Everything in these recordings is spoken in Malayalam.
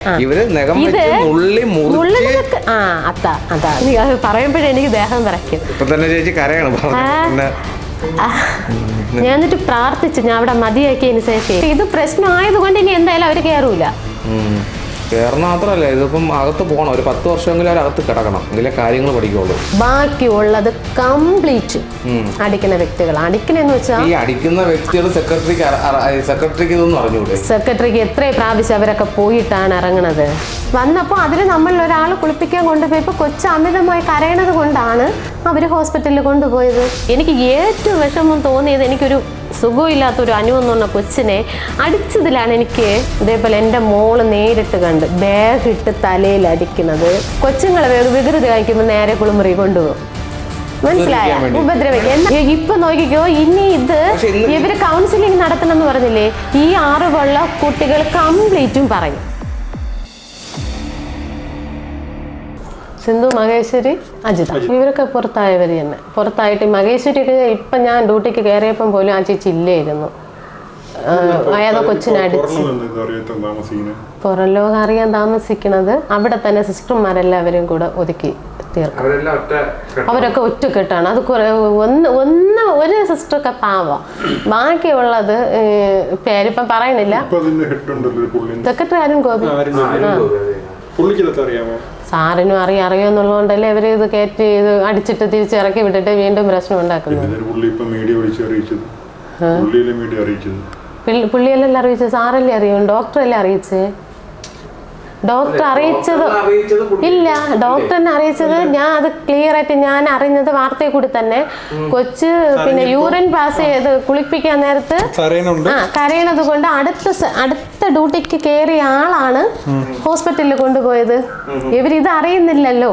ഇവർ നഖം നുള്ളി മുറിച്ച് ആ അതാ അതാ. അത് പറയുമ്പോഴേ എനിക്ക് ദേഹം വിറയ്ക്കും. ഇപ്പൊ തന്നെ ചേച്ചി കരയാണ്. ഞാൻ എന്നിട്ട് പ്രാർത്ഥിച്ചു. ഞാൻ അവിടെ മതിയാക്കിയതിന് ശേഷം. ഇത് പ്രശ്നമായതുകൊണ്ട് ഇനി എന്തായാലും അവർ കയറൂല കേരളം മാത്രമല്ല ഇതിപ്പം അകത്ത് പോകണം. ഒരു പത്ത് വർഷമെങ്കിലും അവർ അകത്ത് കിടക്കണം. ഇതിലെ കാര്യങ്ങൾ പഠിക്കുള്ളൂ. ബാക്കിയുള്ളത് കംപ്ലീറ്റ്. അടിക്കുന്ന വ്യക്തികൾ. അടിക്കണെന്ന് വെച്ചാൽ ഈ അടിക്കുന്ന വ്യക്തികൾ സെക്രട്ടറിക്ക് സെക്രട്ടറിക്ക് ഇതൊന്നും അറിഞ്ഞൂടെ? സെക്രട്ടറിക്ക് എത്ര പ്രാവശ്യം അവരൊക്കെ പോയിട്ടാണ് ഇറങ്ങണത്. വന്നപ്പോൾ അതിൽ നമ്മൾ ഒരാൾ കുളിപ്പിക്കാൻ കൊണ്ടുപോയപ്പോൾ കൊച്ചു അമിതമായി കരയണത് കൊണ്ടാണ് അവർ ഹോസ്പിറ്റലിൽ കൊണ്ടുപോയത്. എനിക്ക് ഏറ്റവും വിഷമം തോന്നിയത് എനിക്കൊരു സുഖമില്ലാത്തൊരു അനു എന്ന് പറഞ്ഞ കൊച്ചിനെ അടിച്ചതിലാണ് എനിക്ക് ഇതേപോലെ എന്റെ മോൾ നേരിട്ട് കണ്ട് ബാഗ് ഇട്ട് തലയിൽ അടിക്കുന്നത്. കൊച്ചുങ്ങളെ വികൃതി കാണിക്കുമ്പോൾ നേരെ കുളിമുറി കൊണ്ടുപോകും. മനസ്സിലായ. ഉപദ്രവിക്കുക എന്നാ ഇപ്പൊ നോക്കിക്കോ ഇനി ഇത് ഇവർ കൗൺസിലിംഗ് നടത്തണം എന്ന് പറഞ്ഞില്ലേ? ഈ ആറ് അറിവുള്ള കുട്ടികൾ കംപ്ലീറ്റും പറയും. സിന്ധു മഹേശ്വരി അജിത. ഇവരൊക്കെ പുറത്തായവർ തന്നെ. പുറത്തായിട്ട് ഈ മഹേശ്വരിക്ക് ഇപ്പൊ ഞാൻ ഡ്യൂട്ടിക്ക് കയറിയപ്പം പോലും ആ ചേച്ചി ഇല്ലായിരുന്നു. അയാളെ കൊച്ചിനടിച്ച് താമസിക്കുന്നത് പുറം ലോകം അറിയാൻ താമസിക്കണത് അവിടെ തന്നെ സിസ്റ്റർമാരെല്ലാവരും കൂടെ ഒതുക്കി തീർക്കും. അവരെല്ലാം ഒറ്റ അവരൊക്കെ ഒറ്റക്കെട്ടാണ്. അത് കുറെ ഒന്ന് ഒന്ന് ഒരു സിസ്റ്ററൊക്കെ പാവ. ബാക്കിയുള്ളത് പേരിപ്പം പറയണില്ല സെക്രട്ടറി ആരും ഗോപി അറിയാമോ? സാറിനും അറിയാം അറിയാമെന്നുള്ളതുകൊണ്ടല്ലേ അവർ ഇത് കയറ്റി ഇത് അടിച്ചിട്ട് തിരിച്ചിറക്കി വിട്ടിട്ട് വീണ്ടും പ്രശ്നം ഉണ്ടാക്കുന്നു പുള്ളിയല്ലേ പുള്ളിയല്ലല്ലോ അറിയിച്ചത്? സാറല്ലേ അറിയും ഡോക്ടറല്ലേ അറിയിച്ചേ ഡോക്ടർ അറിയിച്ചത് ഇല്ല ഡോക്ടറിനെ അറിയിച്ചത്. ഞാൻ അത് ക്ലിയർ ആയിട്ട് ഞാൻ അറിഞ്ഞത് വാർത്തയിൽ കൂടി തന്നെ. കൊച്ച് പിന്നെ യൂറിൻ പാസ് ചെയ്ത് കുളിപ്പിക്കാൻ നേരത്ത് ആ കരയണത് കൊണ്ട് അടുത്ത അടുത്ത ഡ്യൂട്ടിക്ക് കയറിയ ആളാണ് ഹോസ്പിറ്റലിൽ കൊണ്ടുപോയത്. ഇവരിത് അറിയുന്നില്ലല്ലോ.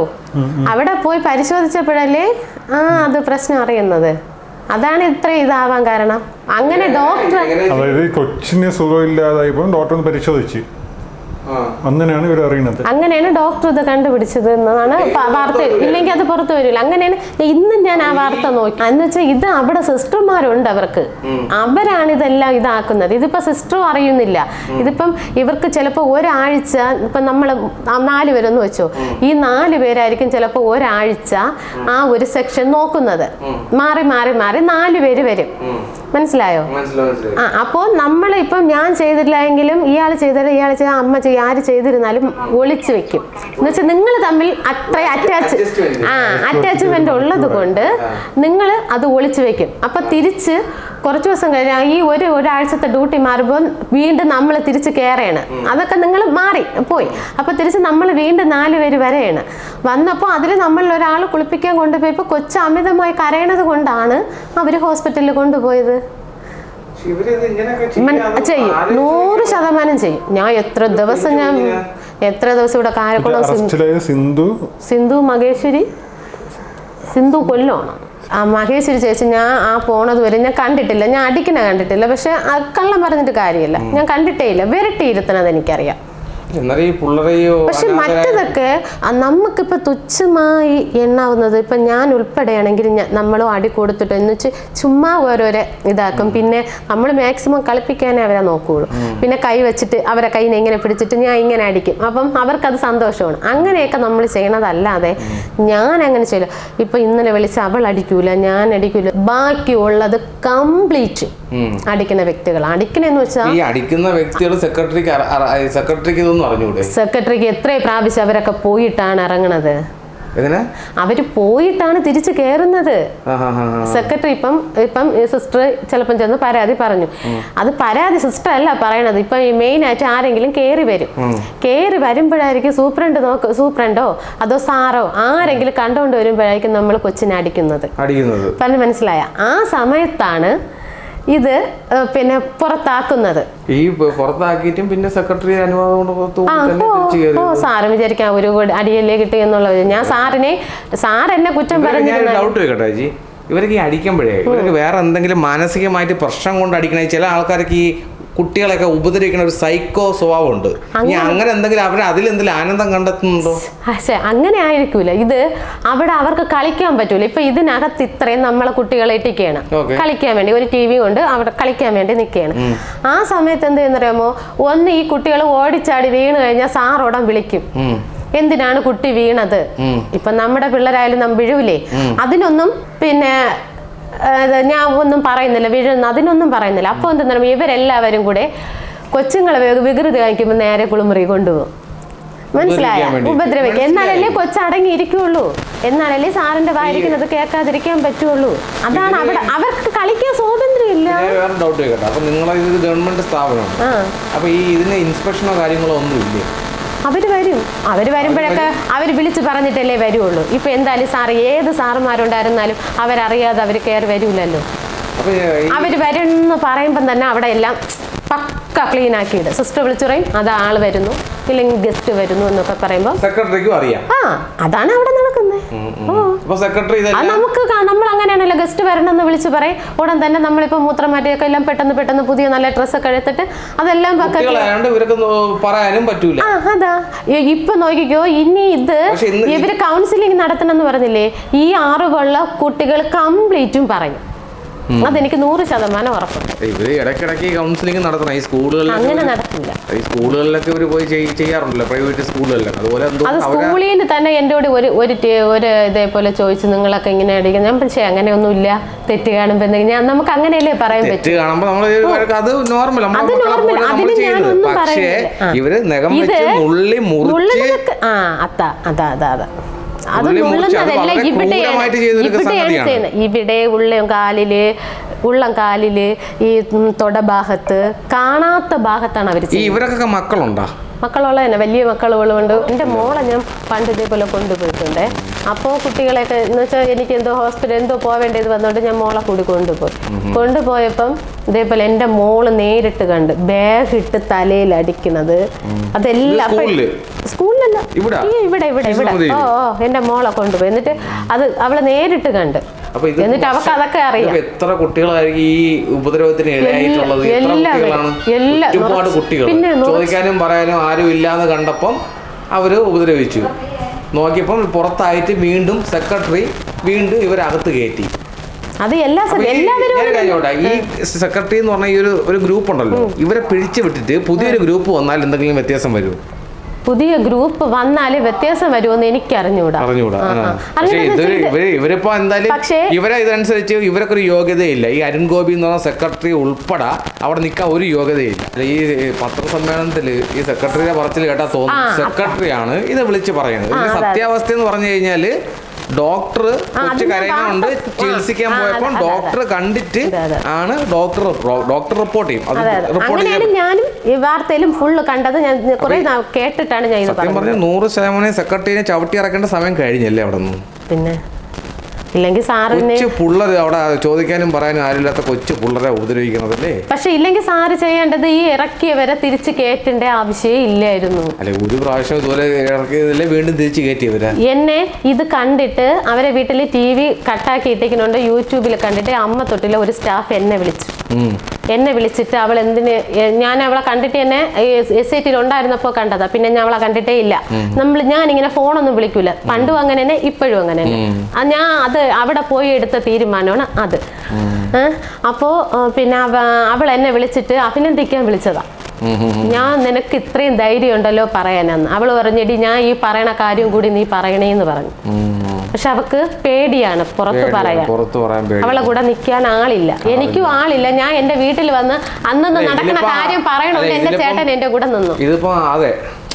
അവിടെ പോയി പരിശോധിച്ചപ്പോഴല്ലേ ആ അത് പ്രശ്നം അറിയുന്നത്. അതാണ് ഇത്ര ഇതാവാൻ കാരണം. അങ്ങനെ ഡോക്ടർ അതായത് കൊച്ചിന് സുഖമില്ലാതായപ്പോൾ ഡോക്ടർ പരിശോധിച്ചു പരിശോധിച്ച്. ആ. അങ്ങനെയാണ് ഇവർ അറിയുന്നത് അങ്ങനെയാണ് ഡോക്ടർ ഇത് കണ്ടുപിടിച്ചത് എന്നാണ് വാർത്ത ഇല്ലെങ്കിൽ അത് പുറത്തു വരില്ല. അങ്ങനെയാണ് ഇന്നും ഞാൻ ആ വാർത്ത നോക്കി. എന്ന് വെച്ചാൽ ഇത് അവിടെ സിസ്റ്റർമാരുണ്ട് അവർക്ക്. അവരാണ് ഇതെല്ലാം ഇതാക്കുന്നത്. ഇതിപ്പോ സിസ്റ്ററും അറിയുന്നില്ല. ഇതിപ്പം ഇവർക്ക് ചിലപ്പോൾ ഒരാഴ്ച ഇപ്പം നമ്മൾ നാല് പേരെന്ന് വെച്ചോ. ഈ നാല് പേരായിരിക്കും ചിലപ്പോൾ ഒരാഴ്ച ആ ഒരു സെക്ഷൻ നോക്കുന്നത്. മാറി മാറി മാറി നാല് പേര് വരും. മനസ്സിലായോ? ആ അപ്പോൾ നമ്മൾ ഇപ്പം ഞാൻ ചെയ്തില്ല എങ്കിലും ഇയാൾ ചെയ്തില്ല ഇയാൾ ചെയ്ത അമ്മ ചെയ്യ ആര് ചെയ്തിരുന്നാലും ഒളിച്ചു വെക്കും. എന്ന് വെച്ചാൽ നിങ്ങൾ തമ്മിൽ അത്ര അറ്റാച്ച് ആ അറ്റാച്ച്മെന്റ് ഉള്ളത് കൊണ്ട് നിങ്ങൾ അത് ഒളിച്ചു വെക്കും. അപ്പൊ തിരിച്ച് കുറച്ച് ദിവസം കഴിഞ്ഞാൽ ഈ ഒരു ഒരാഴ്ചത്തെ ഡ്യൂട്ടി മാറുമ്പോൾ വീണ്ടും നമ്മൾ തിരിച്ച് കയറുകയാണ് അതൊക്കെ നിങ്ങൾ മാറി പോയി. അപ്പൊ തിരിച്ച് നമ്മൾ വീണ്ടും നാല് പേര് വരെയാണ്. വന്നപ്പോൾ അതിൽ നമ്മൾ ഒരാൾ കുളിപ്പിക്കാൻ കൊണ്ടുപോയപ്പോൾ കൊച്ചു അമിതമായി കരയണത് കൊണ്ടാണ് അവർ ഹോസ്പിറ്റലിൽ കൊണ്ടുപോയത് പക്ഷെ ഇവരിത് ഇങ്ങനെയൊക്കെ മൻ- ചെയ്യാതെ ചെയ്യും. നൂറ് ശതമാനം ചെയ്യും. ഞാൻ എത്ര ദിവസം ഞാൻ എത്ര ദിവസം ഇവിടെ കാരക്കുളം സിന്ധു സിന്ധു. മഹേശ്വരി? സിന്ധു കൊല്ലമാണ് ആ മഹേശ്വരി ചേച്ചി ഞാൻ ആ പോണത് വരെ ഞാൻ കണ്ടിട്ടില്ല. ഞാൻ അടിക്കണ കണ്ടിട്ടില്ല. പക്ഷെ കള്ളം പറഞ്ഞിട്ട് കാര്യമില്ല. ഞാൻ കണ്ടിട്ടേ ഇല്ല. വിരട്ടിയിരുത്തണത് എനിക്കറിയാം. പക്ഷെ മറ്റതൊക്കെ നമുക്കിപ്പോൾ തുച്ഛമായി എണ്ണാവുന്നത് ഇപ്പം ഞാൻ ഉൾപ്പെടെയാണെങ്കിൽ നമ്മളും അടി കൊടുത്തിട്ട് എന്ന് വെച്ച് ചുമ്മാ ഓരോരോ ഇതാക്കും. പിന്നെ നമ്മൾ മാക്സിമം കളിപ്പിക്കാനേ അവരെ നോക്കുകയുള്ളൂ പിന്നെ കൈ വെച്ചിട്ട് അവരെ കൈനെ ഇങ്ങനെ പിടിച്ചിട്ട് ഞാൻ ഇങ്ങനെ അടിക്കും. അപ്പം അവർക്കത് സന്തോഷമാണ്. അങ്ങനെയൊക്കെ നമ്മൾ ചെയ്യണതല്ലാതെ ഞാൻ അങ്ങനെ ചെയ്യില്ല. ഇപ്പം ഇന്നലെ വിളിച്ച് അവൾ അടിക്കൂല ഞാൻ അടിക്കൂല. ബാക്കിയുള്ളത് കംപ്ലീറ്റ് അടിക്കുന്ന വ്യക്തികൾ. അടിക്കണെന്ന് വെച്ചാൽ ഈ അടിക്കുന്ന വ്യക്തികൾ സെക്രട്ടറിക്ക് സെക്രട്ടറിക്ക് ഇതൊന്നും അറിഞ്ഞൂടെ? സെക്രട്ടറിക്ക് എത്ര പ്രാവശ്യം അവരൊക്കെ പോയിട്ടാണ് ഇറങ്ങണത്. അവർ പോയിട്ടാണ് തിരിച്ചു കയറുന്നത് ഹാ സെക്രട്ടറി ഇപ്പം ഇപ്പം സിസ്റ്റർ ചിലപ്പം ചെന്ന് പരാതി പറഞ്ഞു. അത് പരാതി സിസ്റ്റർ അല്ല പറയണത്. ഇപ്പം ഈ മെയിൻ ആയിട്ട് ആരെങ്കിലും കയറി വരും. കയറി വരുമ്പോഴായിരിക്കും സൂപ്രണ്ട് നോക്ക് സൂപ്രണ്ടോ? അതോ സാറോ? ആരെങ്കിലും കണ്ടുകൊണ്ട് വരുമ്പോഴായിരിക്കും നമ്മൾ കൊച്ചിനെ അടിക്കുന്നത്. പറഞ്ഞ് മനസ്സിലായ? ആ സമയത്താണ് ഇത് പിന്നെ പുറത്താക്കുന്നത്. ഈ പുറത്താക്കിയിട്ടും പിന്നെ സെക്രട്ടറി അനുവാദം സാറ് വിചാരിക്കാം ഒരു അടിയല്ലേ കിട്ടി എന്നുള്ളത് ഞാൻ സാറിനെ സാർ എന്നെ കുറ്റം ജി ഇവർക്ക് ഈ അടിക്കുമ്പോഴേ ഇവർക്ക് വേറെ എന്തെങ്കിലും മാനസികമായിട്ട് പ്രശ്നം കൊണ്ട് അടിക്കണേ ചില ആൾക്കാർക്ക് ഈ കുട്ടികളെയൊക്കെ ഉപദ്രവിക്കുന്ന ഒരു സൈക്കോ സ്വഭാവമുണ്ട്. അങ്ങനെ എന്തെങ്കിലും അവർ അതിലെന്തെങ്കിലും ആനന്ദം കണ്ടെത്തുന്നുണ്ടോ? പക്ഷേ അങ്ങനെ ആയിരിക്കൂല. ഇത് അവിടെ അവർക്ക് കളിക്കാൻ പറ്റൂല. ഇപ്പൊ ഇതിനകത്ത് ഇത്രയും നമ്മളെ കുട്ടികളെ ഇട്ടിക്കുകയാണ് കളിക്കാൻ വേണ്ടി. ഒരു ടി വി കൊണ്ട് അവിടെ കളിക്കാൻ വേണ്ടി നിൽക്കുകയാണ് ആ സമയത്ത് എന്ത് ചെയ്യുന്നറിയാമോ? ഒന്ന് ഈ കുട്ടികൾ ഓടിച്ചാടി വീണ് കഴിഞ്ഞാൽ സാറോടം വിളിക്കും. എന്തിനാണ് കുട്ടി വീണത്? ഇപ്പൊ നമ്മുടെ പിള്ളേരായാലും നാം വീഴൂലേ? അതിനൊന്നും പിന്നെ ഞാൻ ഒന്നും പറയുന്നില്ല വീഴുന്ന അതിനൊന്നും പറയുന്നില്ല. അപ്പോൾ എന്താ ഇവരെല്ലാവരും കൂടെ കൊച്ചുങ്ങളെ വികൃതി കാണിക്കുമ്പോൾ നേരെ കുളിമുറി കൊണ്ടുപോകും. മനസ്സിലായ. ഉപദ്രവിക്കുക എന്നാലല്ലേ കൊച്ചടങ്ങി ഇരിക്കുള്ളൂ എന്നാലല്ലേ സാറിന്റെ വായിരിക്കുന്നത് കേൾക്കാതിരിക്കാൻ പറ്റുള്ളൂ? അതാണ് അവിടെ അവർക്ക് കളിക്കാൻ സ്വാതന്ത്ര്യം ഇല്ല ഡൗട്ട് കേട്ടോ. അപ്പൊ നിങ്ങളെ ഗവൺമെന്റ് സ്ഥാപനമാണ്. അപ്പൊ ഈ ഇതിന് ഇൻസ്പെക്ഷനോ കാര്യങ്ങളോ ഒന്നും ഇല്ലേ അവർ വരും. അവർ വരുമ്പോഴൊക്കെ അവർ വിളിച്ച് പറഞ്ഞിട്ടല്ലേ വരുള്ളൂ. ഇപ്പൊ എന്തായാലും സാറ് ഏത് സാറുമാരുണ്ടായിരുന്നാലും അവരറിയാതെ അവർ കയറി വരൂലല്ലോ. അവർ വരുമെന്ന് പറയുമ്പം തന്നെ അവിടെ എല്ലാം പക്ക ക്ലീൻ ആക്കിയിട്ട് സിസ്റ്റർ വിളിച്ചു പറയും അത് ആൾ വരുന്നു. ഇല്ലെങ്കിൽ ഗസ്റ്റ് വരുന്നു എന്നൊക്കെ പറയുമ്പോൾ സെക്രട്ടറിക്കും അറിയാം. ആ അതാണ് അവിടെ നടക്കുന്നത് നമുക്ക് അങ്ങനെയാണല്ലോ ഗസ്റ്റ് വരണമെന്ന് വിളിച്ച് പറയും. ഉടൻ തന്നെ നമ്മളിപ്പോൾ മൂത്രം മാറ്റിയൊക്കെ എല്ലാം പെട്ടെന്ന് പെട്ടെന്ന് പുതിയ നല്ല ഡ്രസ്സൊക്കെ എടുത്തിട്ട് അതെല്ലാം പറയാനും പറ്റൂല. ആ അതാ. ഇപ്പൊ നോക്കിക്കോ ഇനി ഇത് ഇവർ കൗൺസിലിംഗ് നടത്തണം എന്ന് പറഞ്ഞില്ലേ? ഈ ആറ് കൊള്ള കുട്ടികൾ കംപ്ലീറ്റും പറയും. അതെനിക്ക് നൂറ് ശതമാനം ഉറപ്പുണ്ട് ഇവർ ഇടയ്ക്കിടയ്ക്ക് കൗൺസിലിംഗ് നടത്തണം. ഈ സ്കൂളുകളിൽ അങ്ങനെ നടക്കില്ല. ഈ സ്കൂളുകളിലൊക്കെ ഇവർ പോയി ചെയ്- ചെയ്യാറുണ്ടല്ലോ. പ്രൈവറ്റ് സ്കൂളുകളിലൊക്കെ. അതുപോലെ അത് സ്കൂളിൽ തന്നെ എന്റെ കൂടെ ഒരു ഒരു ഒരു ഇതേപോലെ ചോദിച്ച് നിങ്ങളൊക്കെ ഇങ്ങനെ അടിക്കുന്നത് ഞാൻ പക്ഷേ അങ്ങനെയൊന്നുമില്ല. തെറ്റ് കാണുമ്പോൾ എന്തെങ്കിലും ഞാൻ നമുക്ക് അങ്ങനെയല്ലേ പറയാൻ പറ്റും. തെറ്റ് കാണുമ്പോ നമ്മൾ അത് നോർമൽ അത്. പോലെ അതിന് ഞാനൊന്നും പറയുന്നില്ല. ഇവർ നഖം വെച്ച് നുള്ളി മുറിച്ച് ആ അതാ അതാ അതാ അതാ. അത് നുള്ളുന്നതല്ല ഇവിടെ ഉള്ളം കാലിൽ ഉള്ളം കാലിൽ ഈ തൊട തൊടഭാഗത്ത് കാണാത്ത ഭാഗത്താണ് അവർ ഇവരൊക്കെ മക്കളുണ്ടാ? മക്കളുള്ള തന്നെ വലിയ മക്കളുകളുണ്ട് എന്റെ മോളെ ഞാൻ പണ്ട് ഇതേപോലെ കൊണ്ടുപോയിട്ടുണ്ട്. അപ്പോൾ കുട്ടികളെയൊക്കെ എന്ന് വെച്ചാൽ എനിക്ക് എന്തോ ഹോസ്പിറ്റൽ എന്തോ പോവേണ്ടത് വന്നുകൊണ്ട് ഞാൻ മോളെ കൂടി കൊണ്ടുപോയി. കൊണ്ടുപോയപ്പം ഇതേപോലെ എന്റെ മോൾ നേരിട്ട് കണ്ട് ബാഗ് ഇട്ട് തലയിൽ അടിക്കുന്നത്. അതെല്ലാം സ്കൂളിലല്ല. ഇവിടാ? ഇവിടെ ഇവിടെ ഇവിടെ. ഓ ഓ എന്റെ മോളെ കൊണ്ടുപോയി. എന്നിട്ട് അത് അവളെ നേരിട്ട് കണ്ട്. അപ്പൊ ഇത് എന്നിട്ട് അവർക്ക് അതൊക്കെ അറിയാം. എത്ര കുട്ടികളായിരിക്കും ഈ ഉപദ്രവത്തിന് ഇടയായിട്ടുള്ളത്? എത്ര കുട്ടികളാണ്? ഒരുപാട് കുട്ടികൾ ചോദിക്കാനും പറയാനും ആരും ഇല്ലാന്ന് കണ്ടപ്പം അവർ ഉപദ്രവിച്ചു. നോക്കിയപ്പം പുറത്തായിട്ട് വീണ്ടും സെക്രട്ടറി വീണ്ടും ഇവരകത്ത് കയറ്റി അത് എല്ലാ ഈ- എല്ലാവരും ഈ സെക്രട്ടറി എന്ന് പറഞ്ഞ ഈ ഒരു ഒരു ഗ്രൂപ്പ് ഉണ്ടല്ലോ ഇവരെ പിടിച്ചു വിട്ടിട്ട് പുതിയൊരു ഗ്രൂപ്പ് വന്നാൽ എന്തെങ്കിലും വ്യത്യാസം വരും പുതിയ ഗ്രൂപ്പ് വന്നാൽ വ്യത്യാസം വരുമെന്ന് എനിക്ക് അറിഞ്ഞുകൂടാ അറിഞ്ഞൂടാ ആ, ആ. ആ. പക്ഷെ അറിഞ്ഞൂടാ ഇതൊരു വെച്ചാ ഇത് ഇവരിപ്പോ എന്തായാലും ഇവരെ ഇതനുസരിച്ച് ഇവരൊക്കെ ഒരു യോഗ്യതയില്ല ഈ അരുൺ ഗോപി എന്ന് പറഞ്ഞ സെക്രട്ടറി ഉൾപ്പെടെ അവിടെ നിൽക്കാൻ ഒരു യോഗ്യതയില്ല ഈ പത്രസമ്മേളനത്തിൽ ഈ സെക്രട്ടറിയുടെ പറച്ചിൽ കേട്ടാ തോന്നുന്നു സെക്രട്ടറിയാണ് ഇത് വിളിച്ച് പറയുന്നത്. സത്യാവസ്ഥ എന്ന് പറഞ്ഞു കഴിഞ്ഞാൽ ഡോക്ടർ കൊച്ചു കാര്യങ്ങളുണ്ട് കരയുന്നുണ്ട് ചികിത്സിക്കാൻ പോയപ്പോൾ. ഡോക്ടർ കണ്ടിട്ട്. ആണ് ഡോക്ടർ ഡോക്ടർ റിപ്പോർട്ട് ചെയ്യും. അത് അതെ അതെ. റിപ്പോർട്ട് അങ്ങനെയാണ് ഞാനും ഈ വാർത്തയിലും ഫുള്ള് കണ്ടത്. ഞാൻ കുറെ കേട്ടിട്ടാണ് ഞാൻ സത്യം നൂറ് ശതമാനം സെക്രട്ടറിയെ ചവിട്ടി ഇറക്കേണ്ട സമയം കഴിഞ്ഞല്ലേ അവിടെ നിന്ന്? പിന്നെ? ഇല്ലെങ്കിൽ സാറ് കൊച്ചു പുള്ളര് അവിടെ ചോദിക്കാനും പറയാനും ആരില്ലാത്ത കൊച്ചു പുള്ളരെ ഉപദ്രവിക്കണതല്ലേ പക്ഷെ ഇല്ലെങ്കിൽ സാറ് ചെയ്യേണ്ടത് ഈ ഇറക്കിയവരെ തിരിച്ചു കയറ്റേണ്ട ആവശ്യമേ ഇല്ലായിരുന്നു. അല്ലെ ഒരു പ്രാവശ്യം ഇതുപോലെ ഇറക്കിയതല്ലേ വീണ്ടും തിരിച്ചു കയറ്റിയവരാ എന്നെ ഇത് കണ്ടിട്ട് അവരെ വീട്ടിൽ ടി വി കട്ടാക്കി ഇട്ടിരിക്കുന്നുണ്ട് യൂട്യൂബിൽ കണ്ടിട്ട് അമ്മ തൊട്ടിലെ ഒരു സ്റ്റാഫ് എന്നെ വിളിച്ചു. എന്നെ വിളിച്ചിട്ട് അവൾ എന്തിന് ഞാൻ അവളെ കണ്ടിട്ട് എന്നെ എസ് ഐ ടിയിൽ ഉണ്ടായിരുന്നപ്പോൾ കണ്ടതാ പിന്നെ ഞാൻ അവളെ കണ്ടിട്ടേ ഇല്ല നമ്മൾ ഞാൻ ഇങ്ങനെ ഫോണൊന്നും വിളിക്കൂല പണ്ടും അങ്ങനെ തന്നെ ഇപ്പോഴും അങ്ങനെ തന്നെ ഞാൻ അത് അവിടെ പോയി എടുത്ത തീരുമാനമാണ് അത്? അപ്പോ പിന്നെ അവൾ എന്നെ വിളിച്ചിട്ട് അഭിനന്ദിക്കാൻ വിളിച്ചതാ. ഞാൻ നിനക്ക് ഇത്രയും ധൈര്യം ഉണ്ടല്ലോ പറയാനെന്ന് അവൾ പറഞ്ഞെടി ഞാൻ ഈ പറയണ കാര്യം കൂടി നീ പറയണേന്ന് പറഞ്ഞു. പക്ഷെ അവക്ക് പേടിയാണ്. പുറത്ത് പറയാൻ. പുറത്ത് പറയാൻ അവളെ കൂടെ നിൽക്കാൻ ആളില്ല. എനിക്കും ആളില്ല. ഞാൻ എന്റെ വീട്ടിൽ വന്ന് അന്നന്ന് നടക്കുന്ന കാര്യം പറയണമെന്ന് എന്റെ ചേട്ടൻ എന്റെ കൂടെ നിന്നു. ഇതിപ്പോ അതെ.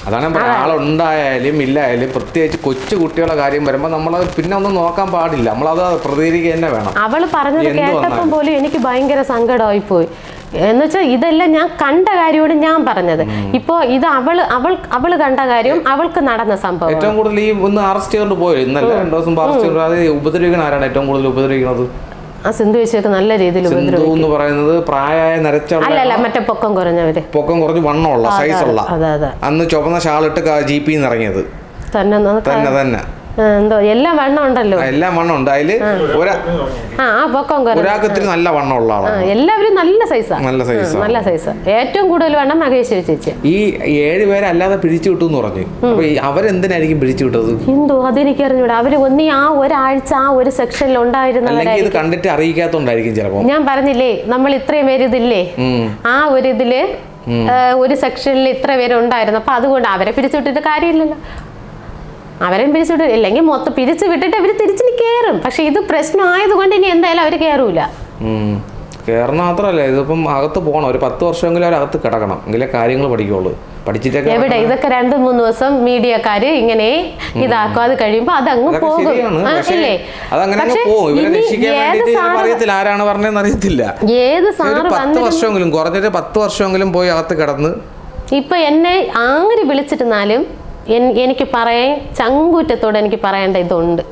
അതാണ് ഞാൻ പറയുന്നത് ആളുണ്ടായാലും ഇല്ലായാലും പ്രത്യേകിച്ച് കൊച്ചു കുട്ടികളുടെ കാര്യം വരുമ്പോൾ നമ്മൾ പിന്നെ ഒന്നും നോക്കാൻ പാടില്ല. നമ്മളത് പ്രതികരിക്കുക തന്നെ വേണം. അവൾ പറഞ്ഞത് കേട്ടപ്പോൾ പോലും എനിക്ക് ഭയങ്കര സങ്കടമായി പോയി എന്നുവെച്ചാൽ ഇതെല്ലാം ഞാൻ കണ്ട കാര്യമാണ് ഞാൻ പറഞ്ഞത്. ഇപ്പോ ഇത് അവൾ അവൾ അവൾ കണ്ട കാര്യവും അവൾക്ക് നടന്ന സംഭവം ഏറ്റവും കൂടുതൽ ഈ ഒന്ന് അറസ്റ്റ് ചെയ്തുകൊണ്ട് പോയത് ഇന്നല്ല? രണ്ടു ദിവസം അറസ്റ്റ് ചെയ്തു അത് ഉപദ്രവിക്കണ ആരാണ് ഏറ്റവും കൂടുതൽ ഉപദ്രവിക്കുന്നത് ആ സിന്ധു ചേച്ചിയൊക്കെ നല്ല രീതിയിൽ എന്ന് പറയുന്നത് പ്രായമായ നരച്ച അല്ലല്ല മറ്റേ പൊക്കം കുറഞ്ഞവര്. പൊക്കം കുറഞ്ഞ് വണ്ണമുള്ള സൈസുള്ള അതെ അതെ. അന്ന് ചുവന്ന ഷാളിട്ട് ജീപ്പിൽ നിന്ന് ഇറങ്ങിയത്. തന്നെ തന്നെ തന്നെ. എന്തോ എല്ലാം വണ്ണം ഉണ്ടല്ലോ. എല്ലാം വണ്ണം ഉണ്ട്. അതിൽ ഒരാ ആ പൊക്കം ഒരാൾക്ക് ഇത്തിരി നല്ല വണ്ണം ഉള്ള ആളാണ്. എല്ലാവരും നല്ല സൈസാണ് നല്ല സൈസ് നല്ല സൈസ് ഏറ്റവും കൂടുതൽ വണ്ണം മഹേശ്വരി ചേച്ചി. ഈ ഏഴ് പേരെ അല്ലാതെ പിടിച്ചു വിട്ടു എന്ന് പറഞ്ഞു അപ്പൊ അവരെന്തിനായിരിക്കും പിടിച്ചു വിട്ടത്? എന്തോ അതെനിക്ക് അറിഞ്ഞൂടാ അവർ ഒന്നി ആ ഒരാഴ്ച ആ ഒരു സെക്ഷനിൽ അല്ലെങ്കിൽ ഇത് കണ്ടിട്ട് അറിയിക്കാത്തോണ്ടായിരിക്കും ചിലപ്പോ. ഞാൻ പറഞ്ഞില്ലേ നമ്മൾ ഇത്രയും പേര് ഇതില്ലേ? ആ ഒരു ഇതിൽ ഒരു സെക്ഷനിൽ ഇത്ര പേര് ഉണ്ടായിരുന്നു. അപ്പൊ അതുകൊണ്ട് അവരെ പിരിച്ചുവിട്ടിട്ട് കാര്യമില്ലല്ലോ. അവരെ പിരിച്ചുവിട്ട് ഇല്ലെങ്കിൽ മൊത്തം പിരിച്ചു വിട്ടിട്ട് അവർ തിരിച്ചു കയറും പക്ഷെ ഇത് പ്രശ്നം ആയതുകൊണ്ട് ഇനി എന്തായാലും അവർ കയറൂല. കേരളം മാത്രമല്ല ഇതിപ്പം അകത്ത് പോകണം. ഒരു പത്ത് വർഷമെങ്കിലും അവർ അകത്ത് കിടക്കണം. എങ്കിലേ കാര്യങ്ങൾ പഠിക്കുള്ളൂ. പഠിച്ചിട്ടൊക്കെ എവിടെ? ഇതൊക്കെ രണ്ട് മൂന്ന് ദിവസം മീഡിയക്കാര് ഇങ്ങനെ ഇതാക്കും. അത് കഴിയുമ്പോ അതങ്ങ് പോകും. ആരാണ് പറഞ്ഞതെന്ന് അറിയത്തില്ല. ഏത് സാറ് പത്ത് വർഷമെങ്കിലും കുറഞ്ഞിട്ട് പത്ത് വർഷമെങ്കിലും പോയി അകത്ത് കിടന്ന് ഇപ്പൊ എന്നെ ആര് വിളിച്ചിരുന്നാലും എനിക്ക് പറയാൻ ചങ്കൂറ്റത്തോടെ എനിക്ക് പറയേണ്ട ഇതുണ്ട്.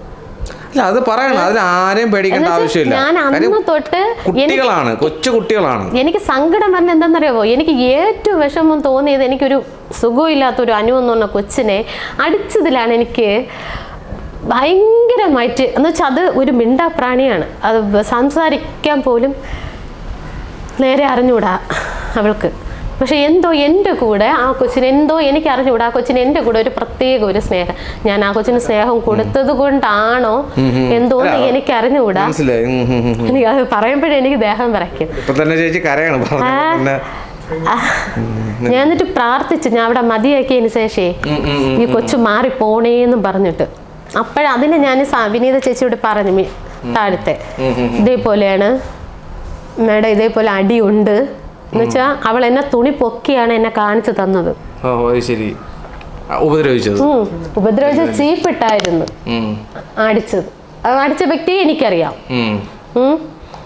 അല്ല അത് പറയണം. അതിൽ ആരെയും പേടിക്കേണ്ട ആവശ്യമില്ല. ഞാൻ അന്ന് തൊട്ട് എനിക്ക് കുട്ടികളാണ് കൊച്ചു കുട്ടികളാണ്. എനിക്ക് സങ്കടം പറഞ്ഞ എന്താണെന്നറിയാമോ എനിക്ക് ഏറ്റവും വിഷമം തോന്നിയത് എനിക്കൊരു സുഖമില്ലാത്തൊരു അനു എന്ന് പറഞ്ഞ കൊച്ചിനെ അടിച്ചതിലാണ് എനിക്ക് ഭയങ്കരമായിട്ട് എന്ന് വെച്ചാൽ അത് ഒരു മിണ്ടാ പ്രാണിയാണ്. അത് സംസാരിക്കാൻ പോലും നേരെ അറിഞ്ഞൂടാ അവൾക്ക്. പക്ഷെ എന്തോ എന്റെ കൂടെ ആ കൊച്ചിന് എന്തോ എനിക്ക് അറിഞ്ഞുകൂടെ ആ കൊച്ചിന് എന്റെ കൂടെ ഒരു പ്രത്യേക ഒരു സ്നേഹം. ഞാൻ ആ കൊച്ചിന് സ്നേഹം കൊടുത്തത് കൊണ്ടാണോ എന്തോന്ന് എനിക്ക് അറിഞ്ഞുകൂടാ. എനിക്ക് അത് പറയുമ്പോഴേ എനിക്ക് ദേഹം വരയ്ക്കും ചേച്ചി കരയാണ് ഞാൻ എന്നിട്ട് പ്രാർത്ഥിച്ചു ഞാൻ അവിടെ മതിയാക്കിയതിന് ശേഷേ ഈ കൊച്ചു മാറി പോണേന്ന് പറഞ്ഞിട്ട് അപ്പോഴതിന് ഞാൻ വിനീത ചേച്ചിയോട് പറഞ്ഞു താഴത്തെ. ഇതേപോലെയാണ്. മേഡം ഇതേപോലെ അടിയുണ്ട്. എന്ന് വെച്ചാൽ അവൾ എന്നെ തുണി പൊക്കിയാണ് എന്നെ കാണിച്ചു തന്നത്. ഓ ശരി. ഉപദ്രവിച്ചത്. ഉപദ്രവിച്ച ചീപ്പിട്ടായിരുന്നു. അടിച്ചത്. അടിച്ച വ്യക്തി എനിക്കറിയാം.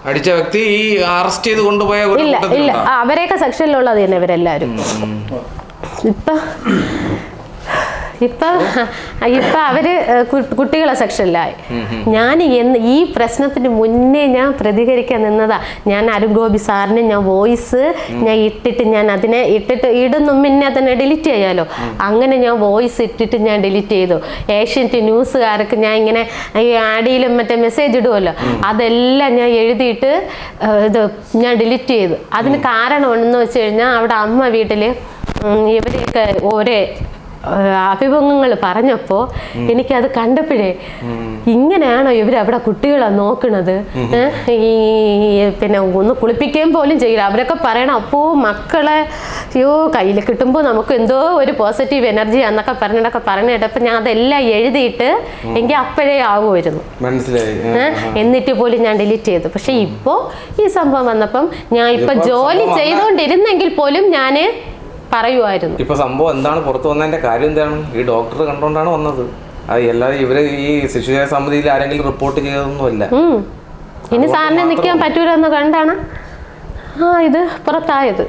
അടിച്ച വ്യക്തി ഈ അറസ്റ്റ് ചെയ്ത് കൊണ്ടുപോയ ഇല്ല ഇല്ല. അവരെയൊക്കെ സെക്ഷനിലുള്ളത് തന്നെ ഇവരെല്ലാരും ഇപ്പൊ ഇപ്പൊ ഇപ്പൊ അവർ കുട്ടികളെ സെക്ഷനിലായി. ഞാൻ ഈ പ്രശ്നത്തിന് മുന്നേ ഞാൻ പ്രതികരിക്കാൻ നിന്നതാ. ഞാൻ അരുൺ ഗോപി സാറിന് ഞാൻ വോയിസ് ഞാൻ ഇട്ടിട്ട് ഞാൻ അതിനെ ഇട്ടിട്ട് ഇടുന്നു. പിന്നെ തന്നെ ഡിലീറ്റ് ചെയ്യാലോ? അങ്ങനെ ഞാൻ വോയിസ് ഇട്ടിട്ട് ഞാൻ ഡിലീറ്റ് ചെയ്തു. ഏഷ്യന്റ് ന്യൂസുകാർക്ക് ഞാൻ ഇങ്ങനെ ഈ ആഡിയിലും മറ്റേ മെസ്സേജ് ഇടുമല്ലോ അതെല്ലാം ഞാൻ എഴുതിയിട്ട് ഇത് ഞാൻ ഡിലീറ്റ് ചെയ്തു. അതിന് കാരണം എന്ന് വെച്ച് കഴിഞ്ഞാൽ അവിടെ അമ്മ വീട്ടിൽ ഇവരെയൊക്കെ ഒരേ അഭിമുഖങ്ങൾ പറഞ്ഞപ്പോൾ എനിക്കത് കണ്ടപ്പോഴേ ഇങ്ങനെയാണോ ഇവർ അവിടെ കുട്ടികളെ നോക്കണത്? ഈ പിന്നെ ഒന്ന് കുളിപ്പിക്കുകയും പോലും ചെയ്യില്ല. അവരൊക്കെ പറയണം അപ്പോ മക്കളെ അയ്യോ കയ്യിൽ കിട്ടുമ്പോൾ നമുക്ക് എന്തോ ഒരു പോസിറ്റീവ് എനർജി എന്നൊക്കെ പറഞ്ഞിട്ടൊക്കെ പറഞ്ഞു കേട്ടപ്പോൾ ഞാൻ അതെല്ലാം എഴുതിയിട്ട് എങ്കിൽ അപ്പോഴേ ആവുമായിരുന്നു. മനസ്സിലായി. എന്നിട്ട് പോലും ഞാൻ ഡിലീറ്റ് ചെയ്തു. പക്ഷെ ഇപ്പോ ഈ സംഭവം വന്നപ്പം ഞാൻ ഇപ്പൊ ജോലി ചെയ്തോണ്ടിരുന്നെങ്കിൽ ചെയ്തുകൊണ്ടിരുന്നെങ്കിൽ പോലും ഞാൻ പറയുമായിരുന്നു ഇപ്പൊ സംഭവം എന്താണ്? പുറത്തു വന്നതിന്റെ കാര്യം എന്താണ്? ഈ ഡോക്ടർ കണ്ടോണ്ടാണ് വന്നത്. അത് എല്ലാവരും ഇവർ ഈ ശിശുക്ഷേമ സമിതിയിൽ ആരെങ്കിലും റിപ്പോർട്ട് ചെയ്തതൊന്നുമല്ല. ഇനി സാറിനെ നിൽക്കാൻ പറ്റൂലെന്ന് കണ്ടാണ്. ആ ഇത് പുറത്തായത്.